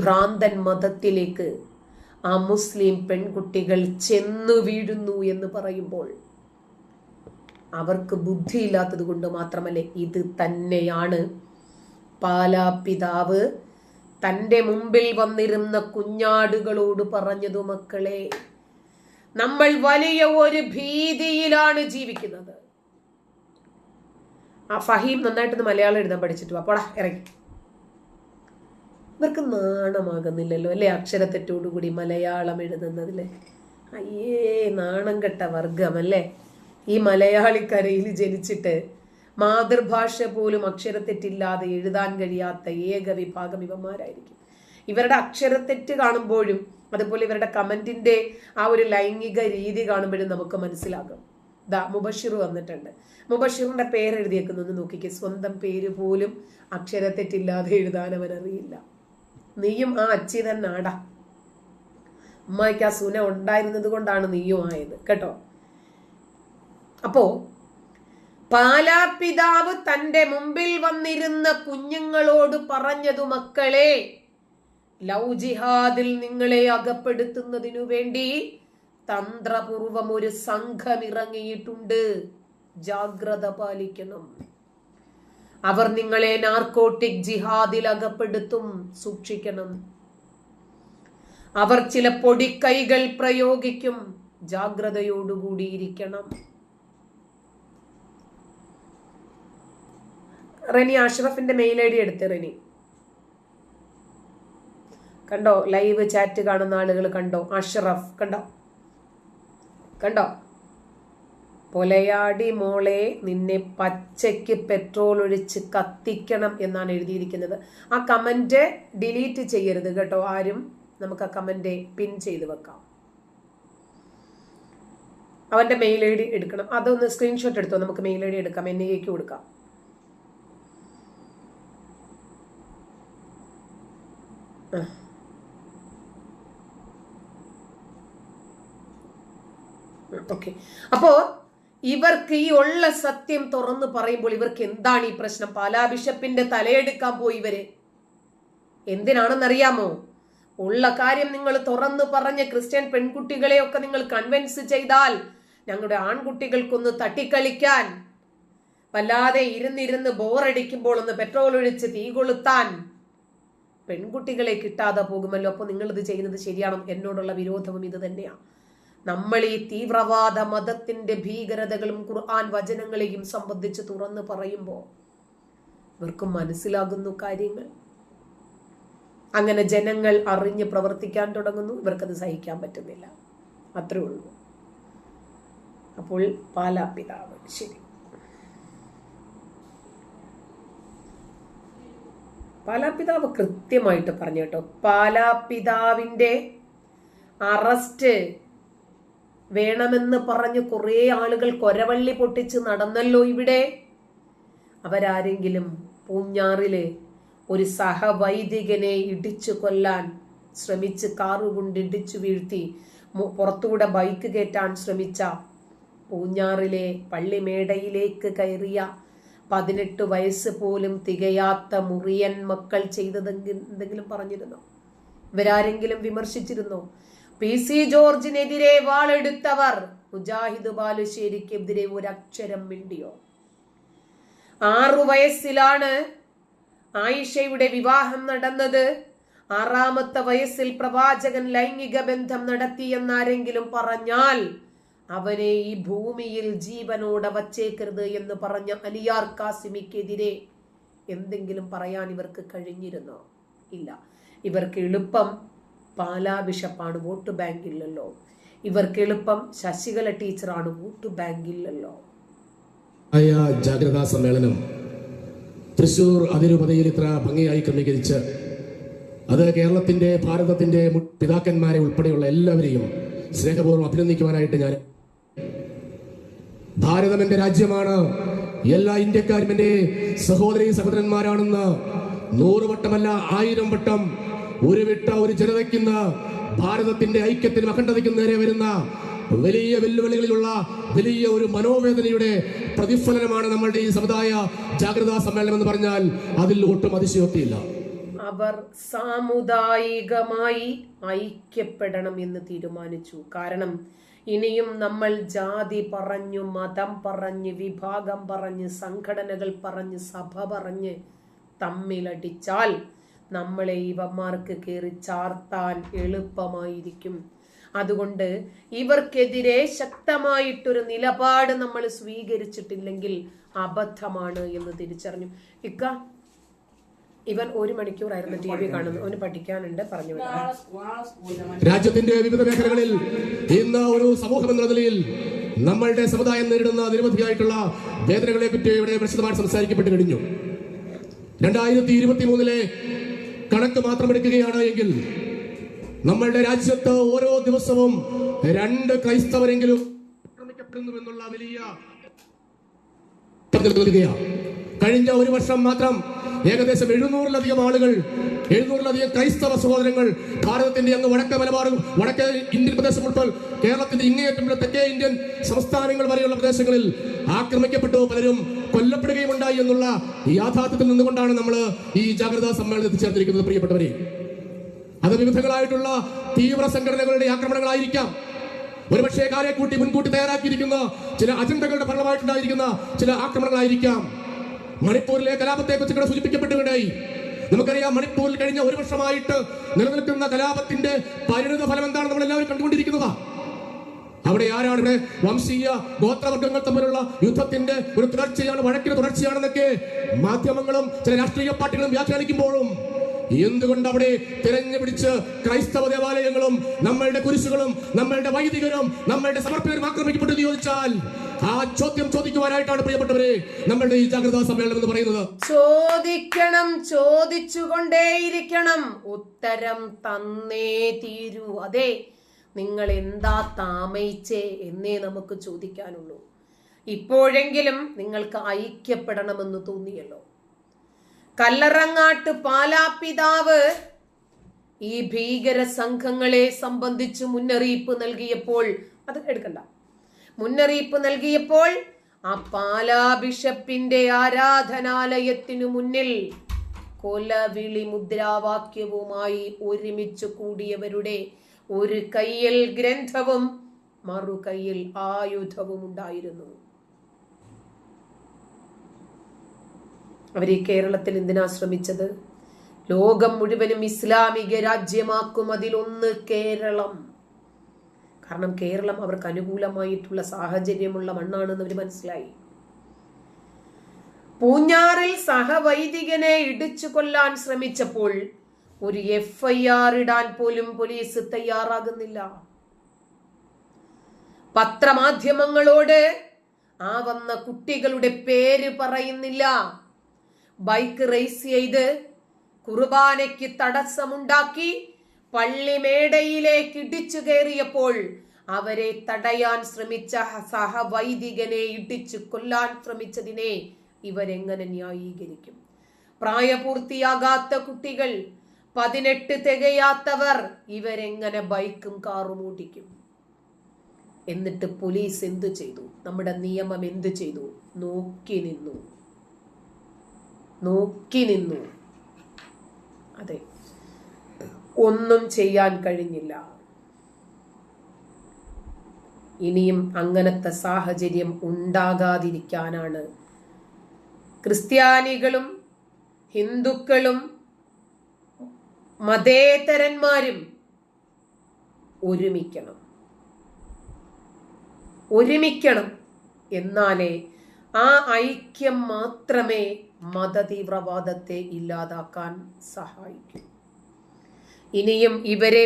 ഭ്രാന്തൻ മതത്തിലേക്ക് ആ മുസ്ലിം പെൺകുട്ടികൾ ചെന്നു വീഴുന്നു എന്ന് പറയുമ്പോൾ അവർക്ക് ബുദ്ധിയില്ലാത്തത് കൊണ്ട് മാത്രമല്ല ഇത് തന്നെയാണ്. പാലാ പിതാവ് തന്റെ മുമ്പിൽ വന്നിരുന്ന കുഞ്ഞാടുകളോട് പറഞ്ഞതു മക്കളെ നമ്മൾ വലിയ ഒരു ഭീതിയിലാണ് ജീവിക്കുന്നത്. ആ ഫഹീം നന്നായിട്ടൊന്ന് മലയാളം എഴുതാൻ പഠിച്ചിട്ടു അപ്പോടാ ഇറങ്ങി. ഇവർക്ക് നാണമാകുന്നില്ലല്ലോ അല്ലേ? അക്ഷരത്തെറ്റോടുകൂടി മലയാളം എഴുതുന്നതിൽ അയ്യേ നാണം കെട്ട വർഗമല്ലേ ഈ മലയാളിക്കരയിൽ ജനിച്ചിട്ട് മാതൃഭാഷ പോലും അക്ഷരത്തെറ്റില്ലാതെ എഴുതാൻ കഴിയാത്ത ഏക വിഭാഗം ഇവന്മാരായിരിക്കും. ഇവരുടെ അക്ഷരത്തെറ്റ് കാണുമ്പോഴും അതുപോലെ ഇവരുടെ കമന്റിന്റെ ആ ഒരു ലൈംഗിക രീതി കാണുമ്പോഴും നമുക്ക് മനസ്സിലാകും. ദാ മുബഷിർ വന്നിട്ടുണ്ട്. മുബഷിറിന്റെ പേര് എഴുതിയേക്കുന്നൊന്ന് നോക്കിക്കേ സ്വന്തം പേര് പോലും അക്ഷരത്തെറ്റില്ലാതെ എഴുതാൻ അവനറിയില്ല നീയും ആ അച്ചി തന്നെ ആടാ. അമ്മായിക്ക് ആ സുന ഉണ്ടായിരുന്നത് കൊണ്ടാണ് നീയും ആയത് കേട്ടോ? അപ്പോ പാലാപിതാവ് തന്റെ മുമ്പിൽ വന്നിരുന്ന കുഞ്ഞുങ്ങളോട് പറഞ്ഞതു മക്കളെ ലവ് ജിഹാദിൽ നിങ്ങളെ അകപ്പെടുത്തുന്നതിനു വേണ്ടി തന്ത്രപൂർവം ഒരു സംഘം ഇറങ്ങിയിട്ടുണ്ട്. ജാഗ്രത പാലിക്കണം. അവർ നിങ്ങളെ നാർക്കോട്ടിക് ജിഹാദിൽ അകപ്പെടുത്തും. സൂക്ഷിക്കണം. അവർ ചില പൊടിക്കൈകൾ പ്രയോഗിക്കും. ജാഗ്രതയോടുകൂടിയിരിക്കണം. റെനി അഷ്റഫിന്റെ മെയിൽ ഐ ഡി എടുത്ത് റെനി. കണ്ടോ? ലൈവ് ചാറ്റ് കാണുന്ന ആളുകൾ കണ്ടോ? അഷ്റഫ് കണ്ടോ? കണ്ടോ? പൊലയാടി മോളെ നിന്നെ പച്ചയ്ക്ക് പെട്രോൾ ഒഴിച്ച് കത്തിക്കണം എന്നാണ് എഴുതിയിരിക്കുന്നത്. ആ കമന്റ് ഡിലീറ്റ് ചെയ്യരുത് കേട്ടോ ആരും. നമുക്ക് ആ കമന്റ് പിൻ ചെയ്ത് വെക്കാം. അവന്റെ മെയിൽ ഐ ഡി എടുക്കണം. അതൊന്ന് സ്ക്രീൻഷോട്ട് എടുത്തോ? നമുക്ക് മെയിൽ ഐ ഡി എടുക്കാം എൻ ഐക്ക് കൊടുക്കാം. ഓക്കെ അപ്പോ ഇവർക്ക് ഈ ഉള്ള സത്യം തുറന്നു പറയുമ്പോൾ ഇവർക്ക് എന്താണ് ഈ പ്രശ്നം? പാലാ ബിഷപ്പിന്റെ തലയെടുക്കാൻ പോയി ഇവർ. എന്തിനാണെന്നറിയാമോ? ഉള്ള കാര്യം നിങ്ങൾ തുറന്നു പറഞ്ഞ് ക്രിസ്ത്യൻ പെൺകുട്ടികളെയൊക്കെ നിങ്ങൾ കൺവിൻസ് ചെയ്താൽ ഞങ്ങളുടെ ആൺകുട്ടികൾക്കൊന്ന് തട്ടിക്കളിക്കാൻ വല്ലാതെ ഇരുന്നിരുന്ന് ബോറടിക്കുമ്പോൾ ഒന്ന് പെട്രോൾ ഒഴിച്ച് തീ കൊളുത്താൻ പെൺകുട്ടികളെ കിട്ടാതെ പോകുമല്ലോ. അപ്പോൾ നിങ്ങളിത് ചെയ്യുന്നത് ശരിയാണോ? എന്നോടുള്ള വിരോധവും ഇത് തന്നെയാണ് നമ്മൾ ഈ തീവ്രവാദ മതത്തിന്റെ ഭീകരതകളും ഖുർആൻ വചനങ്ങളെയും സംബന്ധിച്ച് തുറന്നു പറയുമ്പോൾ ഇവർക്ക് മനസ്സിലാകുന്നു കാര്യങ്ങൾ. അങ്ങനെ ജനങ്ങൾ അറിഞ്ഞ് പ്രവർത്തിക്കാൻ തുടങ്ങുന്നു. ഇവർക്കത് സഹിക്കാൻ പറ്റുന്നില്ല. അത്രേ ഉള്ളൂ. അപ്പോൾ പാലാ പിതാവ്. ശരി. പാലാപിതാവ് കൃത്യമായിട്ട് പറഞ്ഞു കേട്ടോ. പാലാപിതാവിന്റെ അറസ്റ്റ് വേണമെന്ന് പറഞ്ഞ് കുറേ ആളുകൾ കൊരവള്ളി പൊട്ടിച്ച് നടന്നല്ലോ ഇവിടെ. അവരാരെങ്കിലും പൂഞ്ഞാറിലെ ഒരു സഹവൈദികനെ ഇടിച്ചു കൊല്ലാൻ ശ്രമിച്ച് കാറുകൊണ്ട് ഇടിച്ചു വീഴ്ത്തി പുറത്തുകൂടെ ബൈക്ക് കയറ്റാൻ ശ്രമിച്ച പൂഞ്ഞാറിലെ പള്ളിമേടയിലേക്ക് കയറിയ പതിനെട്ട് വയസ്സ് പോലും തികയാത്ത മുറിയൻ മക്കൾ ചെയ്തതെങ്കിൽ എന്തെങ്കിലും പറഞ്ഞിരുന്നോ? ഇവരാരെങ്കിലും വിമർശിച്ചിരുന്നോ? പി സി ജോർജിനെതിരെ വാളെടുത്തവർ. മുജാഹിദ് ബാലുശ്ശേരിക്കെതിരെ ഒരക്ഷരം മിണ്ടിയോ? ആറു വയസ്സിലാണ് ആയിഷയുടെ വിവാഹം നടന്നത്. ആറാമത്തെ വയസ്സിൽ പ്രവാചകൻ ലൈംഗിക ബന്ധം നടത്തിയെന്നാരെങ്കിലും പറഞ്ഞാൽ അവനെ ഈ ഭൂമിയിൽ ജീവനോടെ വച്ചേക്കരുത് എന്ന് പറഞ്ഞ അലിയാർ കാസിമിക്കെതിരെ എന്തെങ്കിലും പറയാൻ ഇവർക്ക് കഴിഞ്ഞിരുന്നോ? ഇല്ല. ഇവർക്ക് എളുപ്പം പാലാ ബിഷപ്പാണ് വോട്ട് ബാങ്കില്ലല്ലോ. ഇവർക്ക് എളുപ്പം ശശികല ടീച്ചറാണ് വോട്ട് ബാങ്കില്ലല്ലോ. ജാഗ്രതാ സമ്മേളനം തൃശൂർ അതിരൂപതയിൽ ഇത്ര ഭംഗിയായി ക്രമീകരിച്ച് അത് കേരളത്തിന്റെ ഭാരതത്തിന്റെ പിതാക്കന്മാരെ ഉൾപ്പെടെയുള്ള എല്ലാവരെയും സ്നേഹപൂർവം അഭിനന്ദിക്കുവാനായിട്ട് ഞാൻ ഭാരതം എന്റെ രാജ്യമാണ്. എല്ലാ ഇന്ത്യക്കാരും എന്റെ സഹോദരി സഹോദരന്മാരാണെന്ന് നൂറ് വട്ടമല്ല ആയിരം വട്ടം ഒരു വിട്ട ഒരു ജനതയ്ക്കിന്ന് ഭാരതത്തിന്റെ ഐക്യത്തിനും അഖണ്ഡതയ്ക്കും നേരെ വരുന്ന വലിയ വെല്ലുവിളികളിലുള്ള വലിയ ഒരു മനോവേദനയുടെ പ്രതിഫലനമാണ് നമ്മളുടെ ഈ സമുദായ ജാഗ്രതാ സമ്മേളനം എന്ന് പറഞ്ഞാൽ അതിൽ ഒട്ടും അതിശയോക്തിയില്ല. അവർ സാമുദായികമായി ഐക്യപ്പെടണം എന്ന് തീരുമാനിച്ചു. കാരണം ഇനിയും നമ്മൾ ജാതി പറഞ്ഞു മതം പറഞ്ഞ് വിഭാഗം പറഞ്ഞ് സംഘടനകൾ പറഞ്ഞ് സഭ പറഞ്ഞ് തമ്മിലടിച്ചാൽ നമ്മളെ ഇവന്മാർക്ക് കയറി ചാർത്താൻ എളുപ്പമായിരിക്കും. അതുകൊണ്ട് ഇവർക്കെതിരെ ശക്തമായിട്ടൊരു നിലപാട് നമ്മൾ സ്വീകരിച്ചിട്ടില്ലെങ്കിൽ അബദ്ധമാണ് എന്ന് തിരിച്ചറിഞ്ഞു. ഇക്ക ഇവൻ ഒരു മണിക്കൂറായിരുന്നു ടി വി കാണുന്നത്. അവന് പഠിക്കാനുണ്ട് പറഞ്ഞു രാജ്യത്തിന്റെ വിവിധ മേഖലകളിൽ ഇന്ന് ഒരു സമൂഹം എന്ന നിലയിൽ നമ്മളുടെ സമുദായം നേരിടുന്ന നിരവധിയായിട്ടുള്ള വേദനകളെ പറ്റി ഇവിടെ വിശദമായി സംസാരിക്കപ്പെട്ട് കഴിഞ്ഞു. രണ്ടായിരത്തി ഇരുപത്തി മൂന്നിലെ കണക്ക് മാത്രം എടുക്കുകയാണ് എങ്കിൽ നമ്മളുടെ രാജ്യത്ത് ഓരോ ദിവസവും രണ്ട് ക്രൈസ്തവരെങ്കിലും വലിയ കഴിഞ്ഞ ഒരു വർഷം മാത്രം ഏകദേശം എഴുന്നൂറിലധികം ആളുകൾ എഴുന്നൂറിലധികം ക്രൈസ്തവ സഹോദരങ്ങൾ ഭാരതത്തിന്റെ അങ്ങ് വടക്ക മലബാറും വടക്കേ ഇന്ത്യൻ പ്രദേശം ഉൾപ്പെടെ കേരളത്തിന്റെ ഇങ്ങേയറ്റമുള്ള തെക്കേ ഇന്ത്യൻ സംസ്ഥാനങ്ങൾ വരെയുള്ള പ്രദേശങ്ങളിൽ ആക്രമിക്കപ്പെട്ടു. പലരും കൊല്ലപ്പെടുകയും ഉണ്ടായി എന്നുള്ള യാഥാർത്ഥ്യത്തിൽ നിന്നുകൊണ്ടാണ് നമ്മൾ ഈ ജാഗ്രതാ സമ്മേളനത്തിൽ ചേർത്തിരിക്കുന്നത് പ്രിയപ്പെട്ടവരെ. അത് വിവിധങ്ങളായിട്ടുള്ള തീവ്ര സംഘടനകളുടെ ആക്രമണങ്ങളായിരിക്കാം. ഒരുപക്ഷെ കാലെക്കൂട്ടി മുൻകൂട്ടി തയ്യാറാക്കിയിരിക്കുന്ന ചില അജണ്ടകളുടെ ഫലമായിട്ടുണ്ടായിരിക്കുന്ന ചില ആക്രമണങ്ങളായിരിക്കാം. മണിപ്പൂരിലെ കലാപത്തെ കുറിച്ച് ഇവിടെ സൂചിപ്പിക്കപ്പെട്ടുകയുണ്ടായി. നമുക്കറിയാം മണിപ്പൂരിൽ കഴിഞ്ഞ ഒരു വർഷമായിട്ട് നിലനിൽക്കുന്ന കലാപത്തിന്റെ പരിണിത ഫലം എന്താണ് നമ്മൾ എല്ലാവരും കണ്ടുകൊണ്ടിരിക്കുന്നത്? അവിടെ ആരാണ് ഇവിടെ വംശീയ ഗോത്രവർഗങ്ങൾ തമ്മിലുള്ള യുദ്ധത്തിന്റെ ഒരു തുടർച്ചയാണ് വഴക്കിന് തുടർച്ചയാണെന്നൊക്കെ മാധ്യമങ്ങളും ചില രാഷ്ട്രീയ പാർട്ടികളും വ്യാഖ്യാനിക്കുമ്പോഴും എന്തുകൊണ്ട് അവിടെ തിരഞ്ഞു പിടിച്ച് ക്രൈസ്തവ ദേവാലയങ്ങളും നമ്മളുടെ കുരിശുകളും നമ്മളുടെ വൈദികരും നമ്മളുടെ സമർപ്പകരും ആക്രമിക്കപ്പെട്ടു ചോദിച്ചാൽ ആ ചോദ്യം ചോദിക്കുവാനായിട്ടാണ് പ്രിയപ്പെട്ടവരെ നമ്മളുടെ ഈ ജാഗ്രതാ സമ്മേളനം എന്ന് പറയുന്നത്. ചോദിക്കണം ചോദിച്ചുകൊണ്ടേയിരിക്കണം. ഉത്തരം തന്നേ തീരൂ. അതെ നിങ്ങൾ എന്താ താമയിച്ചേ എന്നേ നമുക്ക് ചോദിക്കാനുള്ളൂ. ഇപ്പോഴെങ്കിലും നിങ്ങൾക്ക് ഐക്യപ്പെടണമെന്ന് തോന്നിയല്ലോ. കല്ലറങ്ങാട്ട് പാലാപിതാവ് ഈ ഭീകര സംഘങ്ങളെ സംബന്ധിച്ച് മുന്നറിയിപ്പ് നൽകിയപ്പോൾ അത് എടുക്കണ്ട. മുന്നറിയിപ്പ് നൽകിയപ്പോൾ ആ പാലാ ബിഷപ്പിന്റെ ആരാധനാലയത്തിനു മുന്നിൽ കൊലവിളി മുദ്രാവാക്യവുമായി ഒരുമിച്ച് കൂടിയവരുടെ ഒരു കയ്യിൽ ഗ്രന്ഥവും മറു കയ്യിൽ ആയുധവും ഉണ്ടായിരുന്നു. അവർ ഈ കേരളത്തിൽ എന്തിനാ ശ്രമിച്ചത്? ലോകം മുഴുവനും ഇസ്ലാമിക രാജ്യമാക്കും അതിലൊന്ന് കേരളം. കാരണം കേരളം അവർക്ക് അനുകൂലമായിട്ടുള്ള സാഹചര്യമുള്ള മണ്ണാണെന്ന് അവർ മനസ്സിലായി. പൂഞ്ഞാറിൽ സഹവൈദികനെ ഇടിച്ചു കൊല്ലാൻ ശ്രമിച്ചപ്പോൾ ഒരു എഫ് ഐ ആർ ഇടാൻ പോലും പോലീസ് തയ്യാറാകുന്നില്ല. പത്രമാധ്യമങ്ങളോട് ആ വന്ന കുട്ടികളുടെ പേര് പറയുന്നില്ല. ബൈക്ക് റേസ് ചെയ്ത് കുർബാനയ്ക്ക് തടസ്സമുണ്ടാക്കി പള്ളിമേടയിലേക്ക് ഇടിച്ചു കയറിയപ്പോൾ അവരെ തടയാൻ ശ്രമിച്ച സഹവൈദികനെ ഇടിച്ചു കൊല്ലാൻ ശ്രമിച്ചതിനെ ഇവരെങ്ങനെ ന്യായീകരിക്കും? പ്രായപൂർത്തിയാകാത്ത കുട്ടികൾ പതിനെട്ട് തികയാത്തവർ ഇവരെങ്ങനെ ബൈക്കും കാറും ഓടിക്കും? എന്നിട്ട് പോലീസ് എന്തു ചെയ്തു? നമ്മുടെ നിയമം എന്തു ചെയ്തു? നോക്കി നിന്നു. നോക്കി നിന്നു. അതെ. ഒന്നും ചെയ്യാൻ കഴിഞ്ഞില്ല. ഇനിയും അങ്ങനത്തെ സാഹചര്യം ഉണ്ടാകാതിരിക്കാനാണ്. ക്രിസ്ത്യാനികളും ഹിന്ദുക്കളും മതേതരന്മാരും ഒരുമിക്കണം. ഒരുമിക്കണം എന്നാലേ ആ ഐക്യം മാത്രമേ മതതീവ്രവാദത്തെ ഇല്ലാതാക്കാൻ സഹായിക്കൂ. ഇനിയും ഇവരെ